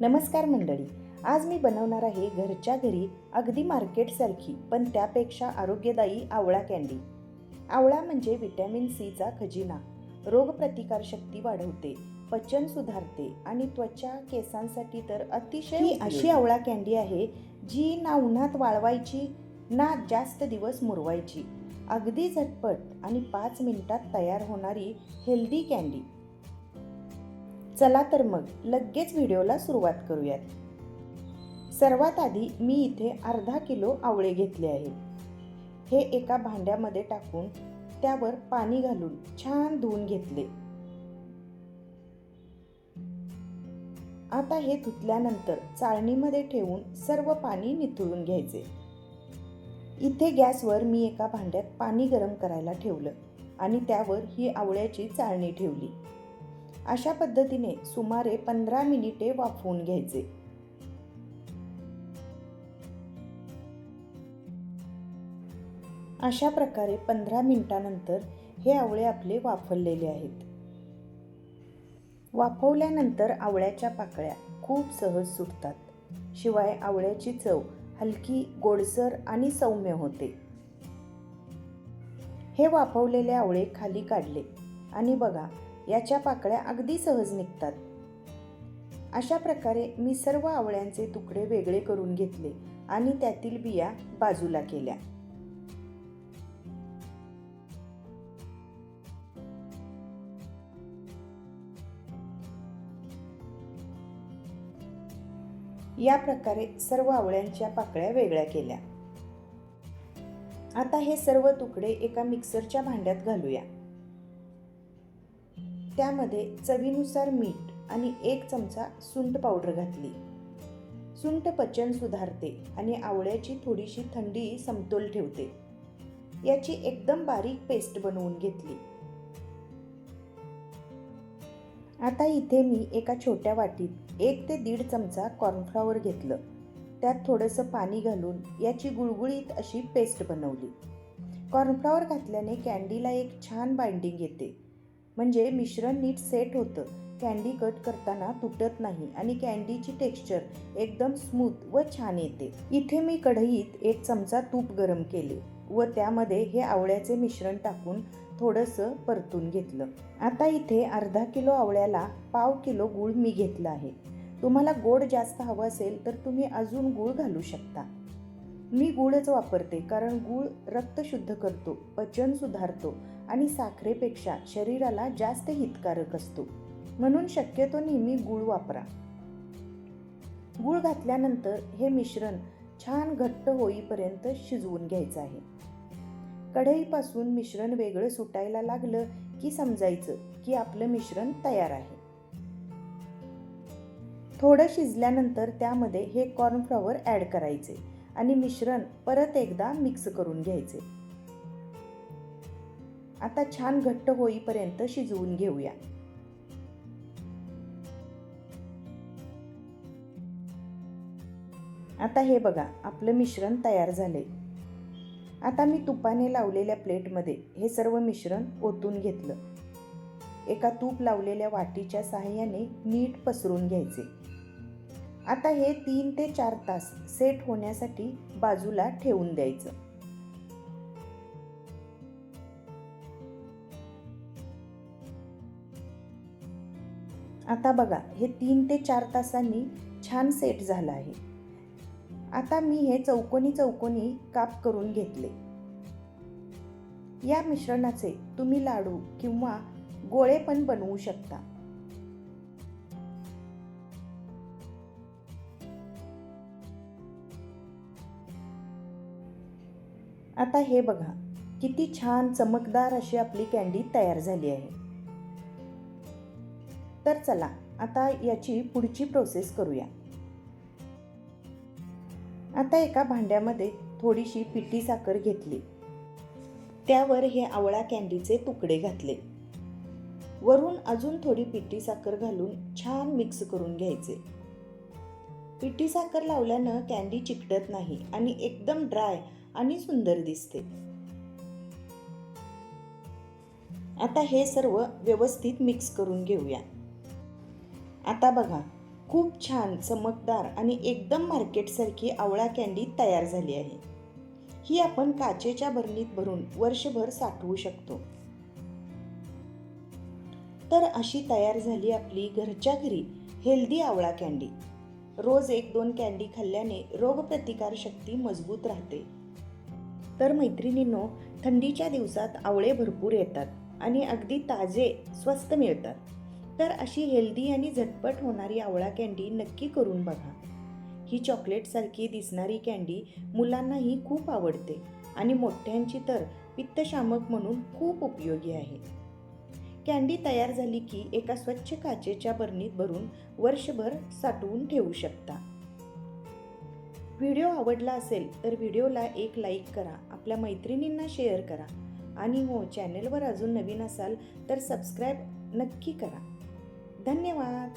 नमस्कार मंडळी. आज मी बनवणार आहे घरच्या घरी अगदी मार्केटसारखी पण त्यापेक्षा आरोग्यदायी आवळा कॅन्डी आवळा म्हणजे विटॅमिन सीचा खजिना. रोगप्रतिकारशक्ती वाढवते पचन सुधारते आणि त्वचा केसांसाठी तर अतिशय ही अशी आवळा कॅन्डी आहे जी ना उन्हात वाळवायची ना जास्त दिवस मुरवायची. अगदी झटपट आणि पाच मिनिटात तयार होणारी हेल्दी कॅन्डी चला तर मग लगेच व्हिडिओला सुरुवात करूयात. सर्वात आधी मी इथे अर्धा किलो आवळे घेतले आहेत हे एका भांड्यामध्ये टाकून त्यावर पाणी घालून छान धुवून घेतले. आता हे धुतल्यानंतर चाळणीमध्ये ठेवून सर्व पाणी निथळून घ्यायचे. इथे गॅसवर मी एका भांड्यात पाणी गरम करायला ठेवलं आणि त्यावर ही आवळ्याची चाळणी ठेवली. अशा पद्धतीने सुमारे पंधरा मिनिटे वाफवून घ्यायचे. अशा प्रकारे पंधरा मिनिटानंतर हे आवळे आपले वाफरलेले आहेत. वाफवल्यानंतर आवळ्याच्या पाकळ्या खूप सहज सुटतात. शिवाय आवळ्याची चव हलकी गोडसर आणि सौम्य होते. हे वाफवलेले आवळे खाली काढले आणि बघा याच्या पाकळ्या अगदी सहज निघतात. अशा प्रकारे मी सर्व आवळ्यांचे तुकडे वेगळे करून घेतले आणि त्यातील बिया बाजूला केल्या. या प्रकारे सर्व आवळ्यांच्या पाकळ्या वेगळ्या केल्या. आता हे सर्व तुकडे एका मिक्सरच्या भांड्यात घालूया. त्यामध्ये चवीनुसार मीठ आणि एक चमचा सुंठ पावडर घातली. सुंठ पचन सुधारते आणि आवळ्याची थोडीशी थंडी समतोल ठेवते. याची एकदम बारीक पेस्ट बनवून घेतली. आता इथे मी एका छोट्या वाटीत एक ते दीड चमचा कॉर्नफ्लॉवर घेतलं. त्यात थोडंसं पाणी घालून याची गुळगुळीत अशी पेस्ट बनवली. कॉर्नफ्लॉवर घातल्याने कॅन्डीला एक छान बाइंडिंग येते. म्हणजे मिश्रण नीट सेट होतं. कॅन्डी कट करताना तुटत नाही आणि कॅन्डीची टेक्स्चर एकदम स्मूथ व छान येते. इथे मी कढईत एक चमचा तूप गरम केले व त्यामध्ये हे आवळ्याचे मिश्रण टाकून थोडंसं परतून घेतलं. आता इथे अर्धा किलो आवळ्याला पाव किलो गूळ मी घेतला आहे. तुम्हाला गोड जास्त हवं असेल तर तुम्ही अजून गूळ घालू शकता. मी गूळच वापरते कारण गूळ रक्त शुद्ध करतो पचन सुधारतो आणि साखरेपेक्षा शरीराला जास्त हितकारक असतो. म्हणून शक्यतो नेहमी गूळ वापरा. गूळ घातल्यानंतर हे मिश्रण छान घट्ट होईपर्यंत शिजवून घ्यायचं आहे. कढईपासून मिश्रण वेगळं सुटायला लागलं की समजायचं की आपलं मिश्रण तयार आहे. थोडं शिजल्यानंतर त्यामध्ये हे कॉर्नफ्लॉवर ॲड करायचे. आणि मिश्रण परत एकदा मिक्स करून घ्यायचे. आता छान घट्ट होईपर्यंत शिजवून घेऊया. आता हे बघा आपलं मिश्रण तयार झाले. आता मी तुपाने लावलेल्या प्लेटमध्ये हे सर्व मिश्रण ओतून घेतलं. एका तूप लावलेल्या वाटीच्या सहाय्याने नीट पसरून घ्यायचे. आता हे तीन ते चार तास सेट होण्यासाठी बाजूला ठेवून द्यायचं. आता बघा हे तीन ते चार तासांनी छान सेट झालं आहे. आता मी हे चौकोनी चौकोनी काप करून घेतले. या मिश्रणाचे तुम्ही लाडू किंवा गोळे पण बनवू शकता. आता हे बघा किती छान चमकदार अशी आपली कँडी तयार झाली आहे. तर चला आता याची पुढची प्रोसेस करूया. आता एका भांड्यामध्ये थोडीशी पिठी साखर घेतली. त्यावर हे आवळा कँडीचे तुकडे घातले. वरून अजून थोडी पिठी साखर घालून छान मिक्स करून घ्यायचे. पिठी साखर लावल्यानं कँडी चिकटत नाही आणि एकदम ड्राय आणि सुंदर दिसते. आता हे सर्व व्यवस्थित मिक्स करून घेऊया. आता बघा खूप छान चमकदार आणि एकदम मार्केटसारखी आवळा कॅन्डी तयार झाली आहे. ही आपण काचेच्या भरणीत भरून वर्षभर साठवू शकतो. तर अशी तयार झाली आपली घरच्या घरी हेल्दी आवळा कॅन्डी रोज एक दोन कॅन्डी खाल्ल्याने रोगप्रतिकारशक्ती मजबूत राहते. तर मैत्रिणींनो थंडीच्या दिवसात आवळे भरपूर येतात आणि अगदी ताजे स्वस्त मिळतात. तर अशी हेल्दी आणि झटपट होणारी आवळा कॅन्डी नक्की करून बघा. ही चॉकलेटसारखी दिसणारी कॅन्डी मुलांनाही खूप आवडते आणि मोठ्यांची तर पित्तशामक म्हणून खूप उपयोगी आहे. कॅन्डी तयार झाली की एका स्वच्छ काचेच्या बरणीत भरून वर्षभर साठवून ठेवू शकता. व्हिडिओ आवडला असेल तर व्हिडिओला एक लाईक करा आपल्या मैत्रिणींना शेअर करा. आणि हो चॅनेलवर अजून नवीन असाल तर सबस्क्राईब नक्की करा. धन्यवाद!